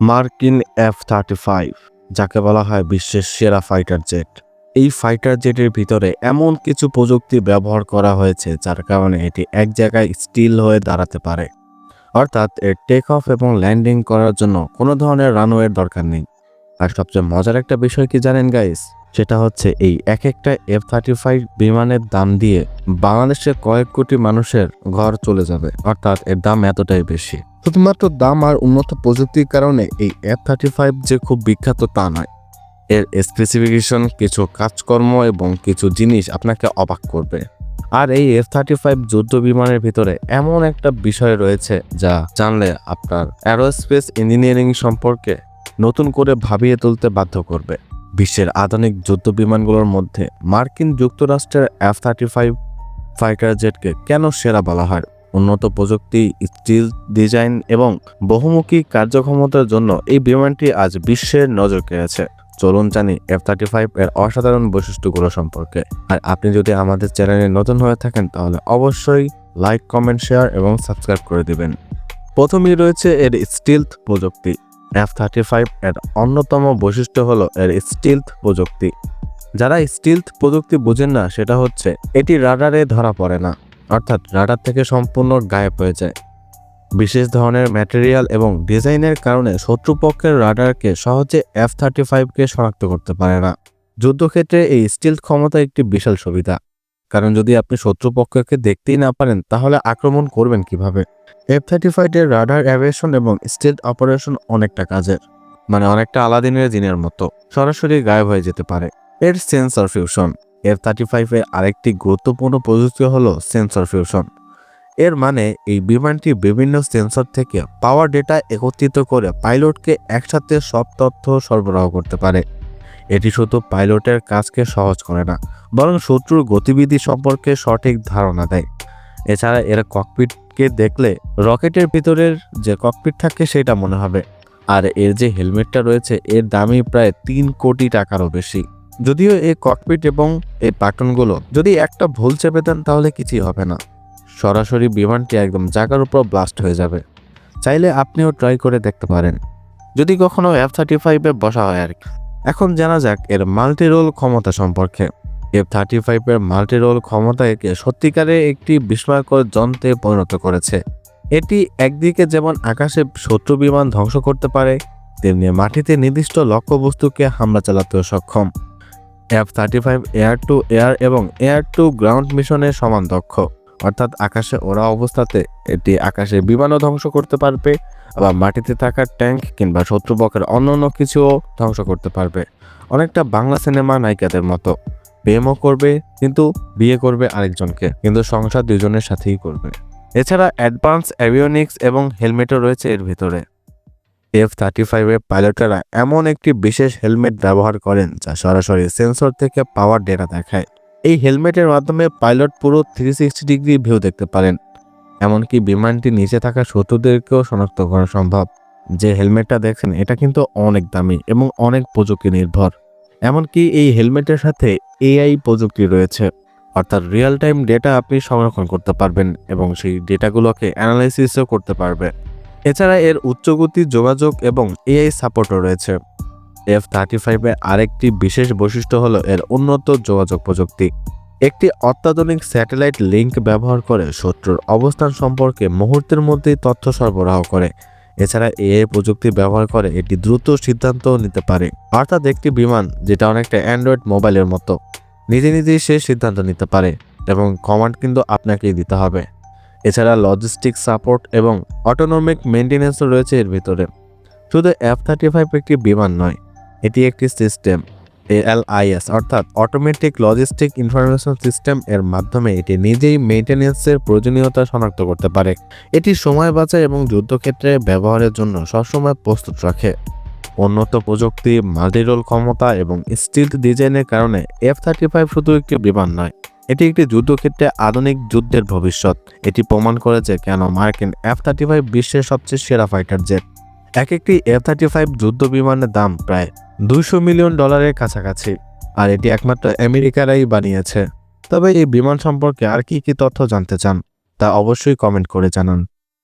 মার্কিন F thirty five, যাকে বলা হয় বিশ্বের সেরা ফাইটার জেট। এই ফাইটার জেটের ভিতরে এমন কিছু প্রযুক্তি ব্যবহার করা হয়েছে, যার কারণে এটি এক জায়গায় স্টিল হয়ে দাঁড়াতে পারে। অর্থাৎ এর টেক অফ এবং ল্যান্ডিং করার জন্য কোনো ধরনের রানওয়ের দরকার নেই। আর সবচেয়ে মজার একটা বিষয় কি জানেন গাইস সেটা হচ্ছে এই এক একটা এফ থার্টি ফাইভ বিমানের দাম দিয়ে বাংলাদেশের কয়েক কোটি মানুষের ঘর চলে যাবে। অর্থাৎ এর দাম এতটাই বেশি। শুধুমাত্র দাম আর উন্নত প্রযুক্তির কারণে এই এফ থার্টি ফাইভ যে খুব বিখ্যাত তা নয়। এর স্পেসিফিকেশন কিছু কাজকর্ম এবং কিছু জিনিস আপনাকে অবাক করবে। আর এই এফ থার্টি ফাইভ যুদ্ধ বিমানের ভিতরে এমন একটা বিষয় রয়েছে যা জানলে আপনার অ্যারোস্পেস ইঞ্জিনিয়ারিং সম্পর্কে নতুন করে ভাবিয়ে তুলতে বাধ্য করবে। বিশ্বের আধুনিক যুদ্ধ বিমানগুলোর মধ্যে মার্কিন যুক্তরাষ্ট্রের এফ থার্টি ফাইভ ফাইটার জেটকে কেন সেরা বলা হয়? উন্নত প্রযুক্তি, স্টিল ডিজাইন এবং বহুমুখী কার্যক্ষমতার জন্য এই বিমানটি আজ বিশ্বের নজর কেড়েছে। চলুন জানি এফ থার্টি ফাইভ এর অসাধারণ বৈশিষ্ট্যগুলো সম্পর্কে। আর আপনি যদি আমাদের চ্যানেলে নতুন হয়ে থাকেন, তাহলে অবশ্যই লাইক কমেন্ট শেয়ার এবং সাবস্ক্রাইব করে দিবেন। প্রথমেই রয়েছে এর স্টিলথ প্রযুক্তি। এফ থার্টি ফাইভ এর অন্যতম বৈশিষ্ট্য হলো এর স্টিলথ প্রযুক্তি। যারা স্টিলথ প্রযুক্তি বোঝেন না, সেটা হচ্ছে এটি রাডারে ধরা পড়ে না, অর্থাৎ রাডার থেকে সম্পূর্ণ গায়েব হয়ে যায়। বিশেষ ধরনের ম্যাটেরিয়াল এবং ডিজাইনের কারণে শত্রুপক্ষের রাডারকে সহজে এফ থার্টি ফাইভকে শনাক্ত করতে পারে না। যুদ্ধক্ষেত্রে এই স্টিলথ ক্ষমতা একটি বিশাল সুবিধা। কারণ যদি আপনি শত্রুপক্ষকে দেখতেই না পারেন, তাহলে আক্রমণ করবেন কীভাবে? এফ থার্টি ফাইভের রাডার অ্যাভিয়েশন এবং স্টেট অপারেশন অনেকটা কাজের মানে অনেকটা আলাদিনের দিনের মতো, সরাসরি গায়েব হয়ে যেতে পারে। এর সেন্সর ফিউশন এফ থার্টি ফাইভের আরেকটি গুরুত্বপূর্ণ প্রযুক্তি হলো সেন্সর ফিউশন এর মানে এই বিমানটি বিভিন্ন সেন্সর থেকে পাওয়ার ডেটা একত্রিত করে পাইলটকে একসাথে সব তথ্য সরবরাহ করতে পারে। এটি শুধু পাইলটের কাজকে সহজ করে না, বরং শত্রুর গতিবিধি সম্পর্কে সঠিক ধারণা দেয়। এছাড়া এর ককপিটকে দেখলে রকেটের ভিতরের যে ককপিট থাকে সেটা মনে হবে। আর এর যে হেলমেটটা রয়েছে, এর দামই প্রায় তিন কোটি টাকারও বেশি। যদিও এই ককপিট এবং এই বাটনগুলো যদি একটা ভুল চেপে দেন, তাহলে কিছুই হবে না। সরাসরি বিমানটি একদম জায়গার উপর ব্লাস্ট হয়ে যাবে। চাইলে আপনিও ট্রাই করে দেখতে পারেন। যদি কখনো এফ থার্টি ফাইভে বসা হয় আর কি। এখন জানা যাক এর মাল্টি রোল ক্ষমতা সম্পর্কে। এফ থার্টি ফাইভের মাল্টি রোল ক্ষমতা একে সত্যিকারে একটি বিস্ময়কর যন্ত্রে পরিণত করেছে। এটি একদিকে যেমন আকাশে শত্রু বিমান ধ্বংস করতে পারে, তেমনি মাটিতে নির্দিষ্ট লক্ষ্যবস্তুকে হামলা চালাতেও সক্ষম। F thirty five air to air এবং এয়ার টু গ্রাউন্ড মিশনের সমান দক্ষ। অর্থাৎ আকাশে ওরা অবস্থাতে এটি আকাশে বিমানও ধ্বংস করতে পারবে আবার মাটিতে থাকা ট্যাঙ্ক কিংবা শত্রুপক্ষের অন্য অন্য কিছুও ধ্বংস করতে পারবে। অনেকটা বাংলা সিনেমা নায়িকাদের মতো। প্রেমও করবে, কিন্তু বিয়ে করবে আরেকজনকে, কিন্তু সংসার দুজনের সাথেই করবে। এছাড়া অ্যাডভান্স অ্যাভিওনিক্স এবং হেলমেটও রয়েছে এর ভিতরে। এফ থার্টি ফাইভের পাইলটেরা এমন একটি বিশেষ হেলমেট ব্যবহার করেন যা সরাসরি সেন্সর থেকে পাওয়ার ডেটা দেখায়। এই হেলমেটের মাধ্যমে পাইলট পুরো থ্রি সিক্সটি ডিগ্রি ভিউ দেখতে পারেন। এমনকি বিমানটি নিচে থাকা শত্রুদেরকেও শনাক্ত করা সম্ভব। যে হেলমেটটা দেখছেন, এটা কিন্তু অনেক দামি এবং অনেক প্রযুক্তি নির্ভর। এমনকি এই হেলমেটের সাথে এআই প্রযুক্তি রয়েছে। অর্থাৎ রিয়েল টাইম ডেটা আপনি সংরক্ষণ করতে পারবেন এবং সেই ডেটাগুলোকে অ্যানালাইসিসও করতে পারবে। এছাড়া এর উচ্চগতি, যোগাযোগ এবং এআই সাপোর্টও রয়েছে। এফ থার্টি ফাইভের আরেকটি বিশেষ বৈশিষ্ট্য হলো এর উন্নত যোগাযোগ প্রযুক্তি। একটি অত্যাধুনিক স্যাটেলাইট লিঙ্ক ব্যবহার করে শত্রুর অবস্থান সম্পর্কে মুহূর্তের মধ্যেই তথ্য সরবরাহ করে। এছাড়া এআই প্রযুক্তি ব্যবহার করে এটি দ্রুত সিদ্ধান্তও নিতে পারে। অর্থাৎ একটি বিমান যেটা অনেকটা অ্যান্ড্রয়েড মোবাইলের মতো। নিজে নিজেই সে সিদ্ধান্ত নিতে পারে এবং কমান্ড কিন্তু আপনাকেই দিতে হবে। এছাড়া লজিস্টিক সাপোর্ট এবং অটোনমিক মেনটেন্যান্সও রয়েছে এর ভিতরে। শুধু এফ থার্টি ফাইভ একটি বিমান নয় এটি একটি সিস্টেম এএলআইএস অর্থাৎ অটোমেটিক লজিস্টিক ইনফরমেশন সিস্টেম এর মাধ্যমে এটি নিজেই মেনটেন্যান্সের প্রয়োজনীয়তা শনাক্ত করতে পারে। এটি সময় বাঁচায় এবং যুদ্ধক্ষেত্রে ব্যবহারের জন্য সবসময় প্রস্তুত রাখে। উন্নত প্রযুক্তি, মাল্টিরোল ক্ষমতা এবং স্টিল ডিজাইনের কারণে এফ থার্টি ফাইভ শুধু একটি বিমান নয়, এটি একটি যুদ্ধক্ষেত্রে আধুনিক যুদ্ধের ভবিষ্যৎ। এটি প্রমাণ করেছে কেন মার্কিন এফ থার্টি ফাইভ বিশ্বের সবচেয়ে সেরা ফাইটার জেট। এক একটি এফ থার্টি ফাইভ যুদ্ধ বিমানের দাম প্রায় দুইশো মিলিয়ন ডলারের কাছাকাছি, আর এটি একমাত্র আমেরিকারাই বানিয়েছে। তবে এই বিমান সম্পর্কে আর কি কি তথ্য জানতে চান, তা অবশ্যই কমেন্ট করে জানান।